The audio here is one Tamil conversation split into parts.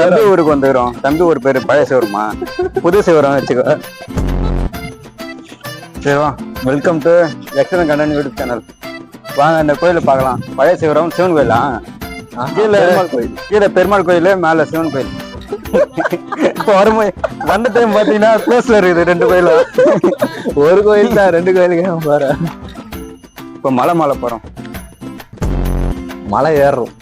தம்பி ஊருக்கு வந்துக்கிறோம். தம்பி ஊர் பேரு பழைய சிவருமா? புது சிவரம் வச்சுக்கோ. சரிவா welcome to excellent content YouTube channel வாங்க இந்த கோயிலை பார்க்கலாம். பழைய சிவரம் சிவன் கோயிலா? கீழே பெருமாள் கோயில். கீழே பெருமாள் கோயில் மேல சிவன் கோயில். இப்போ வரும்போது வந்த டைம் பாத்தீங்கன்னா க்ளோஸ்ல இருக்குது ரெண்டு கோயிலும் ஒரு கோயில் தான் ரெண்டு கோயிலுக்கு போறேன். இப்போ மலை மலை போறோம். மலை ஏறுறோம்.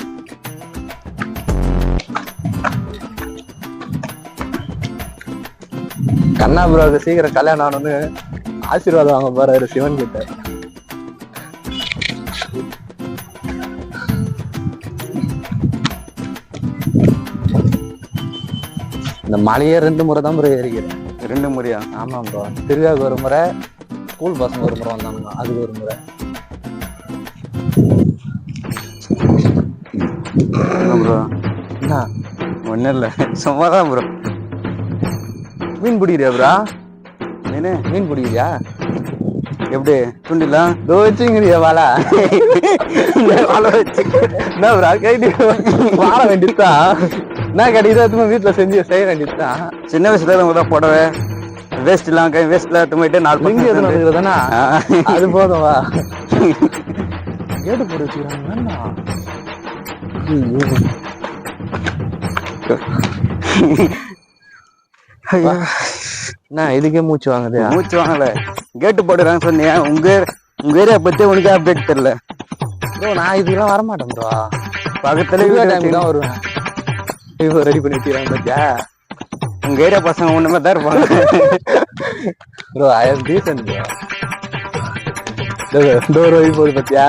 கண்ணா ப்ரோக்கு சீக்கிரம் கல்யாணம் ஆனோன்னு ஆசீர்வாதம் வாங்க போறாரு சிவன் கிட்ட. இந்த மலையே ரெண்டு முறை தான் ப்ரோ ஏறிக்கிறேன் ரெண்டு முறையா? ஆமா ப்ரோ திருவிழாவுக்கு ஒரு முறை ஸ்கூல் பசங்க ஒரு முறை வந்தாங்க அதுக்கு ஒரு முறை. ப்ரோ என்ன? ஒன்றும் இல்லை. சும்மா தான் ப்ரோ மீன் பிடிக்கிறியா மீனு? மீன் பிடிக்கிறியா? எப்படி? துண்டிலாம் இதோ வச்சுங்கிறியா வாழை? வாழை வச்சு. என்ன ப்ரா கைடி வாழ வேண்டியதுதான் என்ன கிடைக்குதோ எதுவுமே வீட்டுல செஞ்சு செய்ய வேண்டியதுதான் சின்ன வயசுல நம்ம தான் புடவை வேஸ்ட் எல்லாம் கை வேஸ்ட்ல தும்பிட்டு நாலு இருக்கிறதானா ஆ. அது போதும் வா. கேட்டு போட்டு வச்சுக்கிறாங்க என்ன இதுக்கே மூச்சு வாங்குது மூச்சு வாங்கல. கேட்டு போடுறாங்க சொன்னியா. உங்க உங்க ஏரியா பத்தி உனக்கு அப்டேட் தெரியல. ப்ரோ நான் இதுக்கெல்லாம் வரமாட்டேன் ப்ரோ. பக்கத்துல டைம் தான் வருவேன். இப்போ ரெடி பண்ணி வச்சுக்கிறாங்க பாத்தியா? உங்க ஏரியா பசங்க ஒண்ணுமே தான் இருப்பாங்க. Bro I am decent bro. Door வழி போகுது பாத்தியா?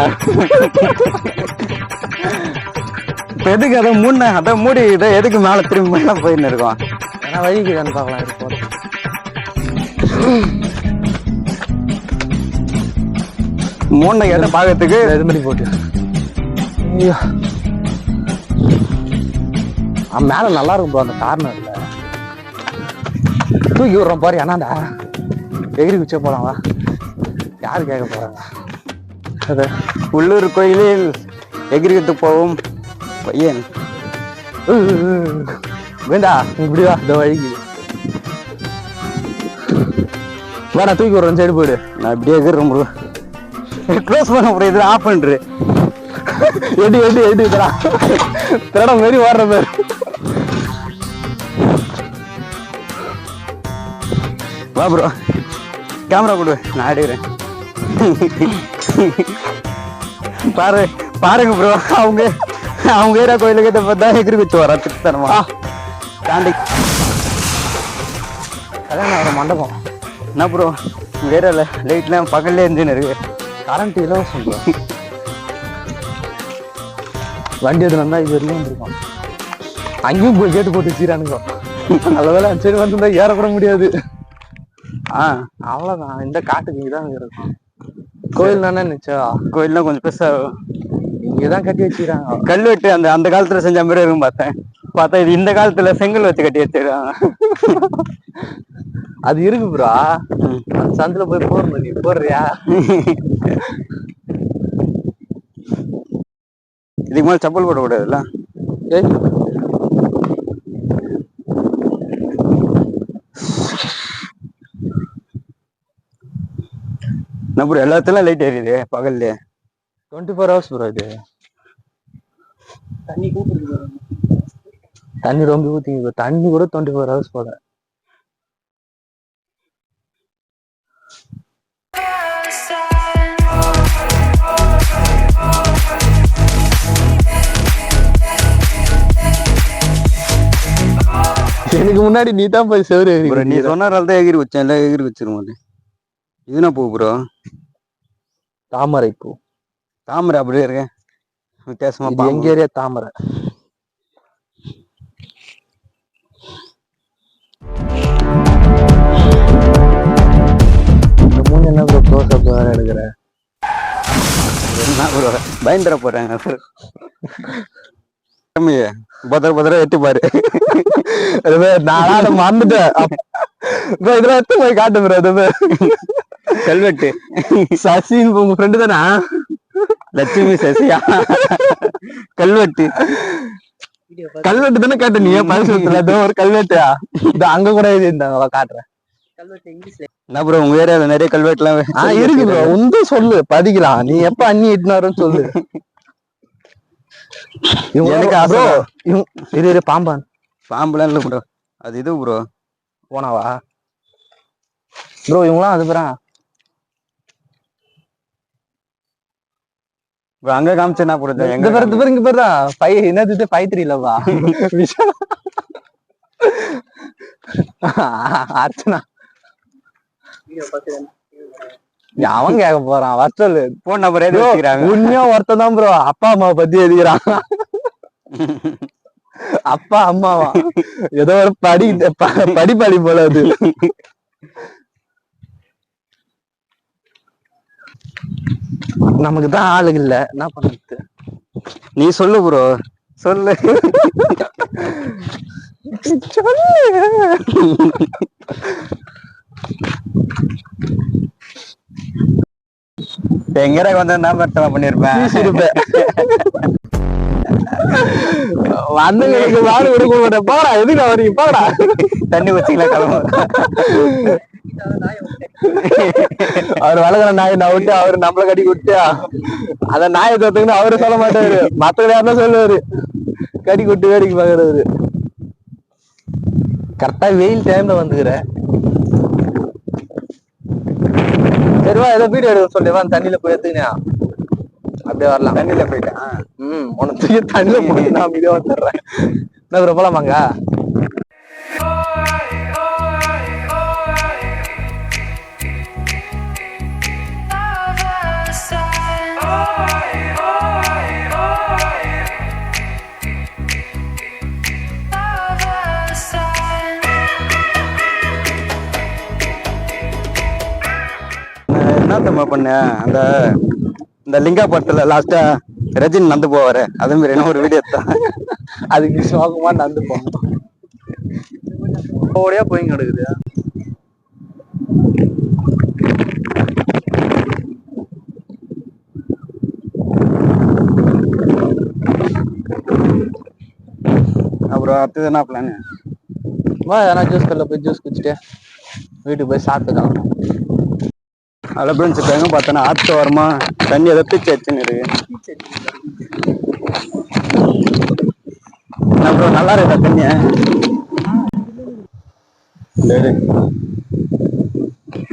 இப்ப எதுக்கு அதை மூணு அதை மூடி இதை எதுக்கு மேல திரும்பி மேல போயின்னு இருக்கோம்? ஏன்னா வழிக்கு தானே பார்க்கலாம் இது போதும் மூணு கேட்ட பாக்கிறதுக்கு இது மாதிரி போட்டு. ஐயோ. மேல நல்லா இருக்கும் ப்ரோ அந்த கார்னர்ல தூக்கி விடுறோம் பாரு என்னடா எகிரி குச்சே போலாம் வா. யாரு கேட்க போறாங்க அது உள்ளூர் கோயிலில் எகிரித்து போகும் பையன். வேண்டா இப்படி வா இந்த வழிக்கு. வா நான் தூக்கி விடுறேன் சைடு போயிடு. நான் அப்படியே இருக்கிற ப்ரோ க்ளோஸ் பண்ண ப்ரோ இதில் ஆஃப் பண்ணுரு எடி எடி எடி தரா திருடம் மாரி ஓடுற பேர். வா ப்ரோ கேமரா கொடு நான் எடுக்கிறேன். பாரு பாருங்க ப்ரோ அவங்க அவங்க ஏரியா கோயிலுக்கு பார்த்தா எகிரி குத்து வர திட்டமா தாண்டி கல்யாணம் ஆகிற மண்டபம். என்ன ப்ரோ உங்க ஏரியாவில் லைட்லாம் பகல்லே இருந்துன்னு இருக்கு. கரண்ட் இலவசம் bro. வண்டி எது வந்தா இது வரைக்கும் வந்திருக்கோம் அங்கேயும் போய் கேட்டு போட்டு வச்சுக்கிறானுங்க. நல்ல வேலை சரி வந்திருந்தா ஏறக்கூட முடியாது. ஆ. அவ்வளவுதான். இந்த காட்டுக்கு இங்கதான் இருக்கும். கோயில் தானே நிச்சயம் கோயில்லாம் கொஞ்சம் பெருசா இங்கதான் கட்டி வச்சுக்கிறாங்க. கல்வெட்டு அந்த அந்த காலத்துல செஞ்ச மாதிரி இருக்கும் பார்த்தேன். பார்த்தா இது இந்த காலத்துல செங்கல் வச்சு கட்டி வச்சிருக்காங்க. அது இருக்கு ப்ரோ அந்த சந்தில போய் போடணும் நீ போடுறியா? இதுக்கு மேலே செப்பல் போடக்கூடாதுல்ல ஏய். என்ன ப்ரோ எல்லாத்துலயும் லைட் எரியுது பகல்ல. டுவெண்ட்டி ஃபோர் ஹவர்ஸ் ப்ரோ இது. தண்ணி ரொம்ப ஊத்திங்க bro. தண்ணி கூட டுவெண்ட்டி ஃபோர் ஹவர்ஸ் போல. எனக்கு முன்னாடி நீ தான் போய் செவரு ப்ரோ நீ சொன்னதால தான் எகிரி வச்சேன் எல்லாம் எகிரி வச்சிருக்கோம் இதுனா பூ ப்ரோ. தாமரை பூ. தாமரை அப்படியே இருக்கேன். வித்தியாசமா. எங்க ஏரியா தாமரை? பயந்துட போறாங்க. தம்பி பத்திர பத்திர எட்டி பாரு. நான் மறந்துட்டேன். இதெல்லாம் எடுத்து போய் காட்டு ப்ரோ இது கல்வெட்டு சசி உங்க ஃப்ரெண்டு தானே? லட்சுமி சசியா. கல்வெட்டு கல்வெட்டு தானே கேட்ட நீ ஏன் பரிசு அதோ ஒரு கல்வெட்டா இது அங்க கூட இது இருந்தாங்க காட்டுறேன். என்ன ப்ரோ உங்க ஏரியால நிறைய கல்வெட்டுலாம் இருக்கு ப்ரோ உந்து சொல்லு பதிக்கலாம் நீ எப்ப அண்ணி இட்டுனாரும் சொல்லு. இரு இரு பாம்பான். பாம்புலாம் இல்ல ப்ரோ அது இது ப்ரோ போனாவா? ப்ரோ இவங்களாம் அது பேரா? அங்க காமிச்சு என்ன ப்ரோ இந்த பேர் இந்த பேர் இங்க பேர் தான் ஃபைவ் என்னது ஃபைவ் த்ரீ லவா அர்ச்சனா. அவன் கேட்க போறான். வச்சல் போன் நம்பர் எது வச்சுக்கிறாங்க. உண்மையா ஒருத்தன் தான் ப்ரோ அப்பா அம்மாவை பத்தி எழுதிக்கிறான். அப்பா அம்மாவா? ஏதோ ஒரு படி ப- படிப்படி போல அது. நமக்கு தான் ஆளுங்க இல்ல. என்ன பண்றது? நீ சொல்லு ப்ரோ சொல்லு. சொல்லு. எங்கடா வந்து என்ன பண்ணிருப்பேன்? வந்தவங்களுக்கு வாடு கொடுக்க மாட்டேன். போடா எதுக்கு வரீங்க போடா. தண்ணி வச்சுக்கலாம் கிளம்பு. அவர் வளர்க்குற நாய் நான் விட்டு அவரு நம்மள கட்டி விட்டு அத நாயை தோத்துக்குன்னு அவரு சொல்ல மாட்டாரு. மத்தவங்க யாருன்னா சொல்லுவாரு. கடி விட்டு வேடிக்கை பாக்குறவரு கரெக்டா வெயில் டைம்ல வந்துக்கிற. சரிவா ஏதோ வீடியோ எடுக்க சொல்லிவா தண்ணியில போய் எடுத்துக்கினா அப்படியே வரலாம் தண்ணியில போயிட்டேன் ம் உனக்கு தூக்கி தண்ணியில போட்டு நான் அமைதியா வந்துடுறேன் என்ன bro, போலாமாங்க நான் என்ன பண்ணேன் அந்த இந்த லிங்கா படத்துல லாஸ்டா ரஜினி நடந்து போவாரு. அதே மாதிரி என்ன ஒரு வீடியோ தான் அதுக்கு சோகமா நடந்து போவோம் போய் கிடக்குது. அப்புறம் அடுத்தது என்ன பிளானு வா எதனா ஜூஸ் கல்ல போய் ஜூஸ் குடிச்சிட்டு வீட்டுக்கு போய் சாப்பிட்டுக்கலாம். அதில் ஃப்ரெண்ட்ஸ் இப்போ எங்கே பார்த்தோன்னா ஆற்று ஓரமா தண்ணி ஏதோ பிச்சு வச்சுன்னு இருக்கு. அப்புறம் நல்லா இருக்கா தண்ணி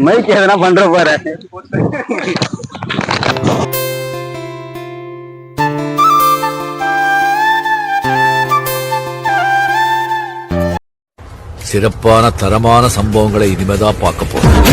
மைக் எதனா பண்ற பாரு சிறப்பான தரமான சம்பவங்களை இனிமேதான் பார்க்க போறோம்.